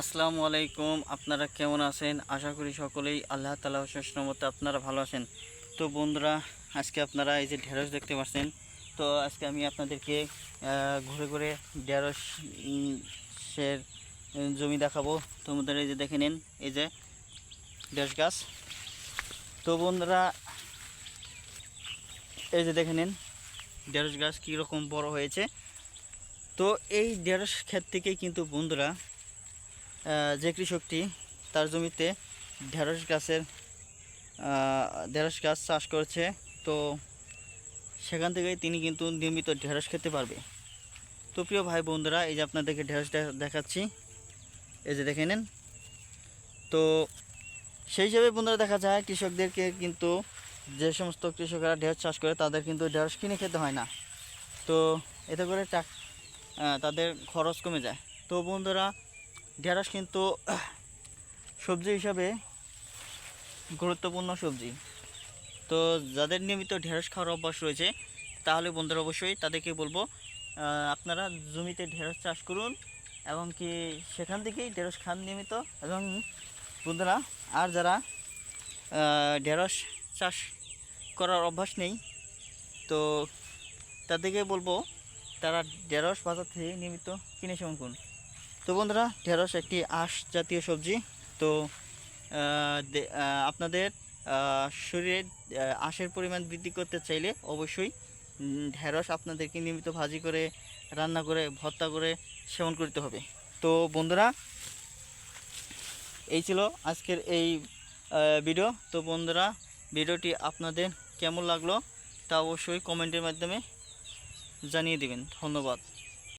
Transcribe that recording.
আসসালামু আলাইকুম আপনারা কেমন আছেন? আশা করি সকলেই আল্লাহ তালা মতো আপনারা ভালো আছেন। তো বন্ধুরা আজকে আপনারা এই যে ঢেঁড়স দেখতে পাচ্ছেন তো আজকে আমি আপনাদেরকে ঘুরে ঘুরে ঢেঁড়স উম, সের উম, জমি দেখাবো। তো বন্ধুরা এই যে দেখে নিন এই যে ঢেঁড়স গাছ। তো বন্ধুরা এই যে দেখে নিন ঢেঁড়স গাছ কীরকম বড় হয়েছে। তো এই ঢেঁড়স ক্ষেত থেকেই কিন্তু বন্ধুরা যে কৃষকটি তার জমিতে ঢেঁড়স গাছের ঢেঁড়স গাছ চাষ করছে, তো সেখান থেকেই তিনি কিন্তু নিয়মিত ঢেঁড়স খেতে পারবে। তো প্রিয় ভাই বন্ধুরা, এই যে আপনাদেরকে ঢেঁড়স দেখাচ্ছি, এই যে দেখে নেন। তো সেই হিসাবে বন্ধুরা দেখা যায়, কৃষকদেরকে কিন্তু যে সমস্ত কৃষকরা ঢেঁড়স চাষ করে, তাদের কিন্তু ঢেঁড়স কিনে খেতে হয় না। তো এতে করে তাদের খরচ কমে যায়। তো বন্ধুরা ঢেঁড়স কিন্তু, সবজি হিসাবে গুরুত্বপূর্ণ সবজি। তো যাদের নিয়মিত ঢেঁড়স খাওয়ার অভ্যাস রয়েছে, তাহলে বন্ধুরা অবশ্যই তাদেরকে বলব আপনারা জমিতে ঢেঁড়স চাষ করুন, এবং কি সেখান থেকেই ঢেঁড়স খান নিয়মিত, এবং বন্ধুরা, আর যারা ঢেঁড়স চাষ করার অভ্যাস নেই, তো তাদেরকে বলব, তারা ঢেঁড়স বাজার থেকে নিয়মিত কিনে সেবন করুন। তো বন্ধুরা, ঢেঁড়স একটি আঁশ জাতীয় সবজি। তো আপনাদের শরীরে আঁশের পরিমাণ বৃদ্ধি করতে চাইলে অবশ্যই ঢেঁড়স আপনাদেরকে নিয়মিত ভাজি করে, রান্না করে, ভর্তা করে সেবন করতে হবে। তো বন্ধুরা, এই ছিল আজকের এই ভিডিও। তো বন্ধুরা, ভিডিওটি আপনাদের কেমন লাগল তা অবশ্যই কমেন্টের মাধ্যমে জানিয়ে দেবেন। ধন্যবাদ।